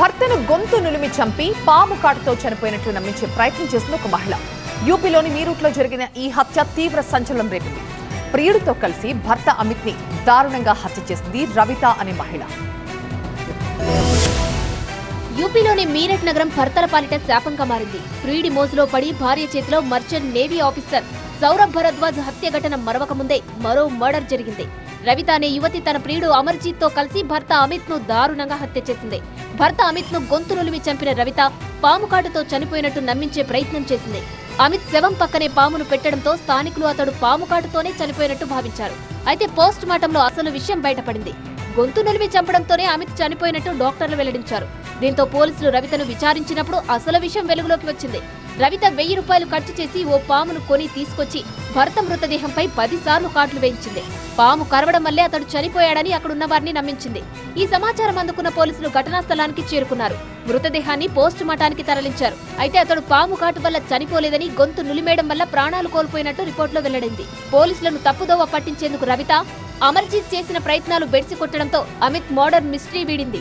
భర్తను గొంతు నులిమి చంపి పాము కాటుతో చనిపోయినట్లు నమ్మించే ప్రయత్నం చేసిన ఒక మహిళ. యూపీలోని మీరూట్లో జరిగిన ఈ హత్య తీవ్ర సంచలనం రేపింది. ప్రియుడితో కలిసి భర్త అమిత్ని దారుణంగా హత్య చేసింది రవిత అనే మహిళ. యూపీలోని మీరట్ నగరం భర్తల పాలిట శాపంగా మారింది. ప్రియుడి మోజులో పడి భార్య చేతిలో merchant navy officer Saurabh Bhardwaj హత్య ఘటన మరవక ముందే మరో మర్డర్ జరిగింది. రవిత అనే యువతి తన ప్రియుడు అమర్జీత్తో కలిసి భర్త అమిత్ను దారుణంగా హత్య చేసింది. భర్త అమిత్ను గొంతు నులిమి చంపిన రవిత పాముకాటుతో చనిపోయినట్టు నమ్మించే ప్రయత్నం చేసింది. అమిత్ శవం పక్కనే పామును పెట్టడంతో స్థానికులు అతడు పాము కాటుతోనే చనిపోయినట్టు భావించారు. అయితే పోస్ట్ మార్టంలో అసలు విషయం బయటపడింది. గొంతు నులిమి చంపడంతోనే అమిత్ చనిపోయినట్టు డాక్టర్లు వెల్లడించారు. దీంతో పోలీసులు రవితను విచారించినప్పుడు అసలు విషయం వెలుగులోకి వచ్చింది. రవిత వెయ్యి రూపాయలు ఖర్చు చేసి ఓ పామును కొని తీసుకొచ్చి భర్త మృతదేహంపై పదిసార్లు కాట్లు వేయించింది. పాము కరవడం వల్లే అతడు చనిపోయాడని అక్కడున్న వారిని నమ్మించింది. ఈ సమాచారం అందుకున్న పోలీసులు ఘటనా స్థలానికి చేరుకున్నారు. మృతదేహాన్ని పోస్ట్ మార్టానికి తరలించారు. అయితే అతడు పాము కాటు వల్ల చనిపోలేదని గొంతు నులిమేయడం వల్ల ప్రాణాలు కోల్పోయినట్టు రిపోర్టులో వెల్లడైంది. పోలీసులను తప్పుదోవ పట్టించేందుకు రవిత అమర్జీత్ చేసిన ప్రయత్నాలు బెడిసి కొట్టడంతో అమిత్ మోడర్న్ మిస్టరీ వీడింది.